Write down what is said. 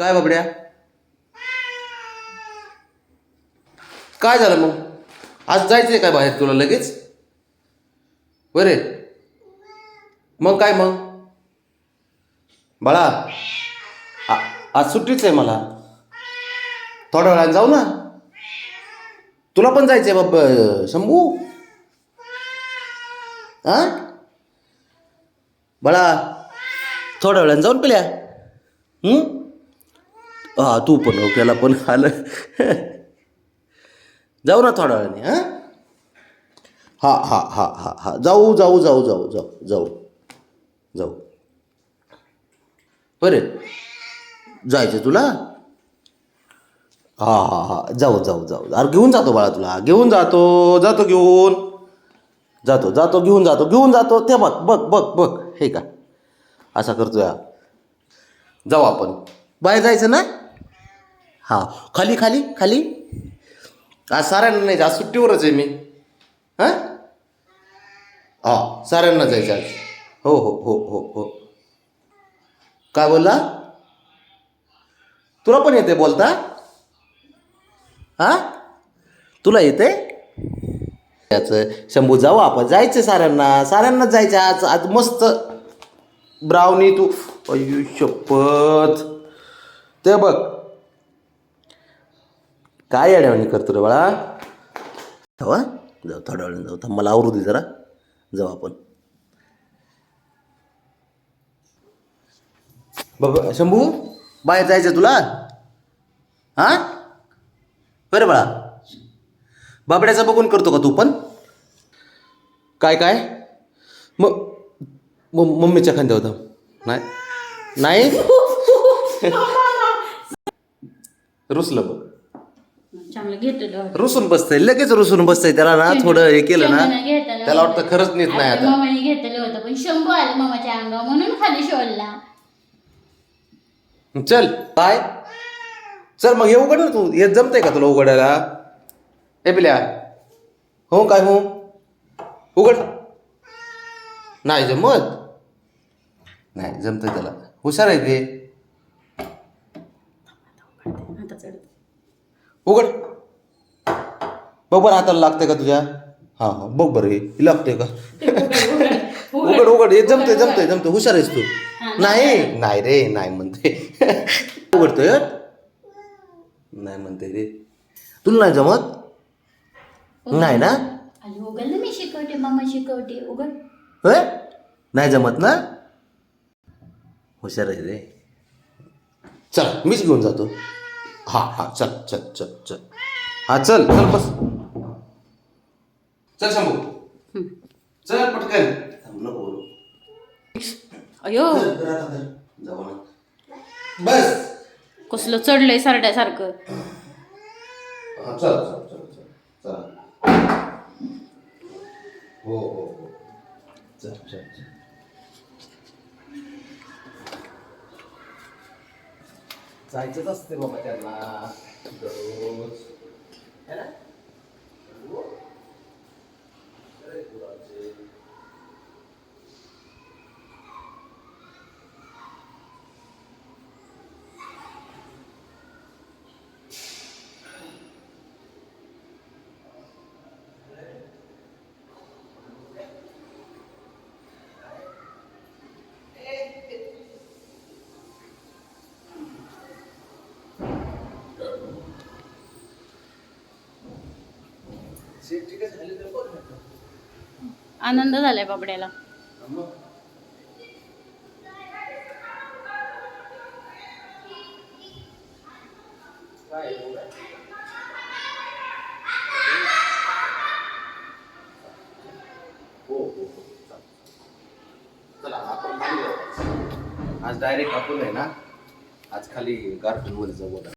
काय बाबड्या? काय झालं मग? आज जायचंय काय बाहेर तुला लगेच? बरे मग काय मग? बाळा आज सुट्टीच आहे मला. थोड्या वेळाने जाऊ ना. तुला पण जायचंय बाब शंभू? हा बाळा थोड्या वेळाने जाऊन पेल्या. हा तू पण हो, ओक्याला पण आलं. जाऊ ना थोड्या वेळाने हां? हा हा हा हा हा. जाऊ जाऊ जाऊ जाऊ जाऊ जाऊ. जाऊ. बरे जायचं तुला? हा हा हा. जाऊ जाऊ जाऊ. अरे घेऊन जातो बाळा तुला. घेऊन जातो जातो घेऊन. जातो जातो घेऊन जातो घेऊन जातो. ते बघ बघ बघ बघ. हे का? असा करतोय या जाऊ आपण. बाहेर जायचं ना? हा. खाली खाली खाली. आज साऱ्यांना नाही आज सुट्टीवरच आहे मी. हां? हा साऱ्यांना जायचं आज. हो हो हो हो हो. काय बोलला? तुला पण येते बोलता? हा? तुला येते याचं. शंभू जाऊ आपण. जायचं साऱ्यांना. साऱ्यांनाच जायचं आज आज मस्त. ब्राउनी तू. अयु शपथ. ते बघ. काय अडवणी करतो रे बाळा? जाऊ? जाऊ थोड्या वेळाने जाऊ. थांब मला आवरू दे जरा. जाऊ आपण. बाबा शंभू? बाहेर जायचं तुला? हां? बरं बाळा. बाबड्याचं बघून करतो का तू पण? काय काय? मग मग मम्मीच्या खांद्यावर थांब. नाही. नाही? रुसलं बघ. चांगलं रुसून बसतंय लगेच रुसून बसतंय त्याला ना थोडं हे केलं ना. त्याला वाटतं खरंच नीट नाही आता. मामाने घेतलं होतं पण शंभू आलं मामाच्या अंगावर म्हणून खाली शोधला. चल काय चल मग हे उघड ना तू. हे जमतंय का तुला उघडायला? हे पिल्या. हो काय हो? उघड. नाही जमत. नाही जमतंय त्याला. हुशार आहे ते. उघड. बघ बरं हाताला लागतंय का तुझ्या? हां हां बघ बरं हे. लागतंय का? उघड उघड हे जमतंय जमतंय जमतंय. हुशार आहेस तू. नाही नाही रे नाही म्हणते. उघडतोय हं? नाही म्हणते रे. तुला नाही जमत? नाही ना? आली उघड ना मी शिकवते मामा शिकवते. उघड. होय नाही जमत ना? हुशार आहे रे. चल मीच घेऊन जातो. हा हा चल चल चल चल. हा चल चल बस. चल शंभू चल पटकन. थांब, नको बोलू. अयो चल, धर आता, धर. जाऊ ना. बस. कसलं चढलंय सरड्यासारखं. हा चल चल चल चल. चल. हो हो हो. चल चल चल. जायचंच असते बाबा त्यांना दररोज है ना? हो. अरे गुरांचे. Safety काय झाली तर बघ ना. आनंद झालाय बाबड्याला हो चला. आज डायरेक्ट आपण आहे ना आज खाली गार्डनमध्ये जाऊ